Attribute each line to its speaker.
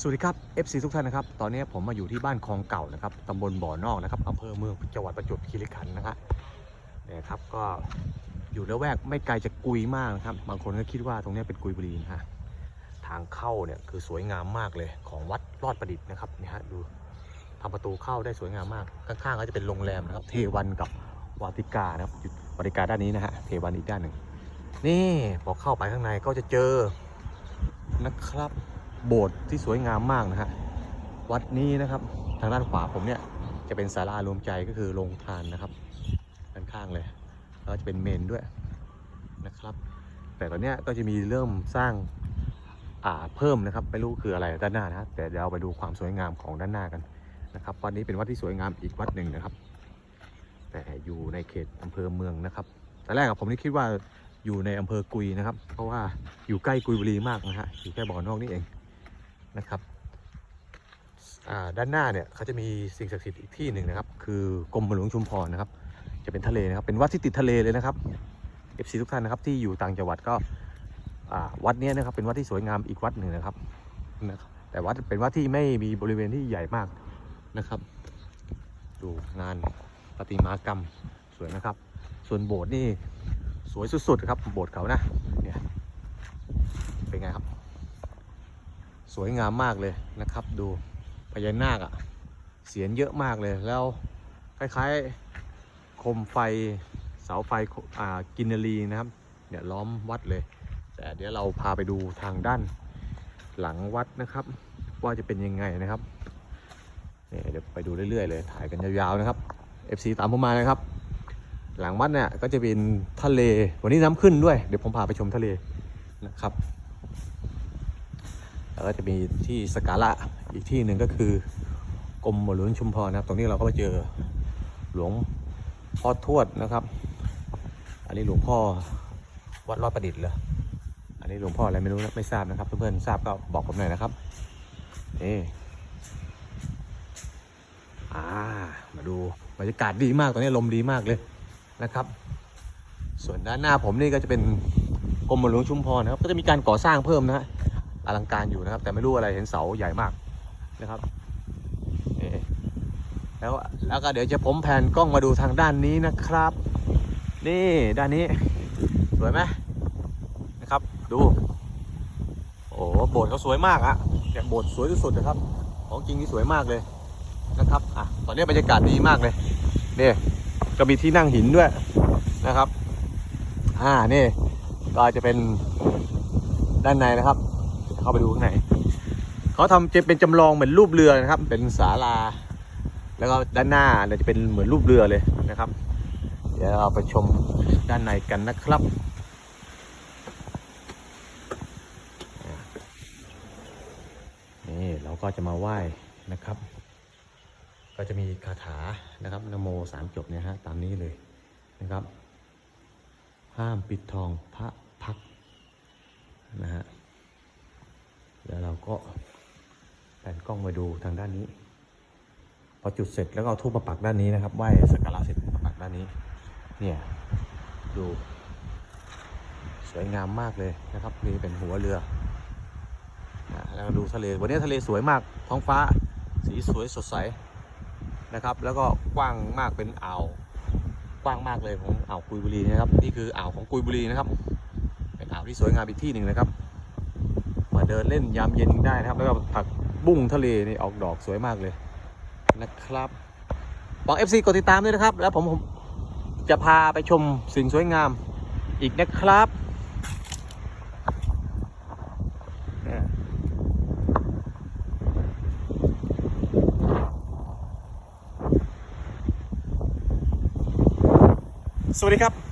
Speaker 1: สวัสดีครับ FC ทุกท่านนะครับ ตอนนี้ผมมาอยู่ที่บ้านคลองเก่านะครับตำบลบ่อนอกนะครับอำเภอเมืองจังหวัดประจวบคีรีขันธ์นะครับเนี่ยครับก็อยู่ละแวกไม่ไกลจากกุยมากนะครับ บางคนก็คิดว่าตรงนี้เป็นกุยบุรีนะฮะทางเข้าเนี่ยคือสวยงามมากเลยของวัดรอดประดิษฐ์นะครับนี่ฮะดูทำประตูเข้าได้สวยงามมาก ข้างๆก็จะเป็นโรงแรมนะครับ เทวันกับวาติกานะครับอยู่วาติกาด้านนี้นะฮะเทวันอีกด้านหนึ่งนี่พอเข้าไปข้างในก็จะเจอนะครับ โบสถ์ที่สวยงามมากนะฮะวัดนี้นะครับ ทางด้านขวาผมเนี่ยจะเป็นศาลารวมใจก็คือโรงทานนะครับด้านข้างเลยแล้วจะเป็นเมนด้วยนะครับ แต่ตอนเนี้ยก็จะมีเริ่มสร้างอ่าเพิ่มนะครับไม่รู้คืออะไรด้านหน้านะแต่เดี๋ยวเราไปดูความสวยงามของด้านหน้ากันนะครับวัดนี้เป็นวัดที่สวยงามอีกวัดหนึ่งนะครับ แต่อยู่ในเขตอำเภอเมืองนะครับแต่แรกผมนี่คิดว่าอยู่ในอำเภอกุยนะครับ เพราะว่าอยู่ใกล้กุยบุรีมากนะฮะอยู่แค่บ่อนอกนี่เอง นะครับด้านหน้าเนี่ยเขาจะมีสิ่งศักดิ์สิทธิ์อีกที่หนึ่งนะครับ คือกรมหลวงชุมพรนะครับ จะเป็นทะเลนะครับ เป็นวัดที่ติดทะเลเลยนะครับ FC ทุกท่านนะครับที่อยู่ต่างจังหวัดก็วัดนี้นะครับเป็นวัดที่สวยงามอีกวัดหนึ่งนะครับนะครับแต่วัดเป็นวัดที่ไม่มีบริเวณที่ใหญ่มากนะครับดูงานประติมากรรมสวยนะครับ ส่วนโบสถ์นี่สวยสุดๆครับโบสถ์เขานะเนี่ยเป็นไงครับ สวยงามมากเลยนะครับ ดูพญานาคอะเสียนเยอะมากเลยแล้วคล้ายๆคมไฟเสาไฟอ่ากินนารีนะครับเนี่ยล้อมวัดเลย แต่เดี๋ยวเราพาไปดูทางด้านหลังวัดนะครับ ว่าจะเป็นยังไงนะครับเนี่ยเดี๋ยวไปดูเรื่อยๆเลยถ่ายกันยาวๆนะครับ FC ตามผมมานะครับ หลังวัดเนี่ยก็จะเป็นทะเลวันนี้น้ำขึ้นด้วย เดี๋ยวผมพาไปชมทะเลนะครับ แล้วก็จะมีที่สการะอีกที่หนึ่งก็คือกรมหลวงชุมพรนะครับ ตรงนี้เราก็มาเจอหลวงพ่อทวดนะครับ อันนี้หลวงพ่อวัดรอดประดิษฐ์เหรออันนี้หลวงพ่ออะไรไม่รู้นะไม่ทราบนะครับเพื่อนๆทราบก็บอกผมหน่อยนะครับนี่อ่ามาดูบรรยากาศดีมากตอนนี้ลมดีมากเลยนะครับ ส่วนด้านหน้าผมนี่ก็จะเป็นกรมหลวงชุมพรนะครับ ก็จะมีการก่อสร้างเพิ่มนะฮะ อลังการอยู่นะครับ แต่ไม่รู้อะไรเห็นเสาใหญ่มากนะครับนี่แล้วแล้วก็เดี๋ยวจะผมแผนกล้องมาดูทางด้านนี้นะครับ นี่ด้านนี้ สวยไหมนะครับ ดูโอ้โหโบสถ์เขาสวยมากอะเนี่ยโบสถ์สวยที่สุดนะครับ ของจริงนี่สวยมากเลยนะครับอะตอนนี้บรรยากาศดีมากเลยนี่ก็มีที่นั่งหินด้วยนะครับอ่านี่ก็จะเป็นด้านในนะครับ เข้าไปดูข้างในเขาทำจะเป็นจำลองเหมือนรูปเรือนะครับ เป็นศาลา แล้วก็ด้านหน้าเนี่ยจะเป็นเหมือนรูปเรือเลยนะครับ เดี๋ยวเราไปชมด้านในกันนะครับนี่เราก็จะมาไหว้นะครับ ก็จะมีคาถานะครับนโมสามจบเนี่ยฮะตามนี้เลยนะครับ ห้ามปิดทองพระพักนะฮะ ก็แผนกล้องมาดูทางด้านนี้ พอจุดเสร็จแล้วก็เอาทูบมาปักด้านนี้นะครับไหว้สักการะเสร็จมาปักด้านนี้ เนี่ยดูสวยงามมากเลยนะครับนี่เป็นหัวเรือนะแล้วดูทะเลวันนี้ทะเลสวยมากท้องฟ้าสีสวยสดใสนะครับ แล้วก็กว้างมากเป็นอ่าวกว้างมากเลยของอ่าวกุยบุรีนะครับนี่คืออ่าวของกุยบุรีนะครับ เป็นอ่าวที่สวยงามอีกที่หนึ่งนะครับ มาเดินเล่นยามเย็นได้นะครับ แล้วก็ผักบุ้งทะเลนี่ออกดอกสวยมากเลยนะครับบอก FC กดติดตามด้วยนะครับ แล้วผมจะพาไปชมสิ่งสวยงามอีกนะครับสวัสดีครับ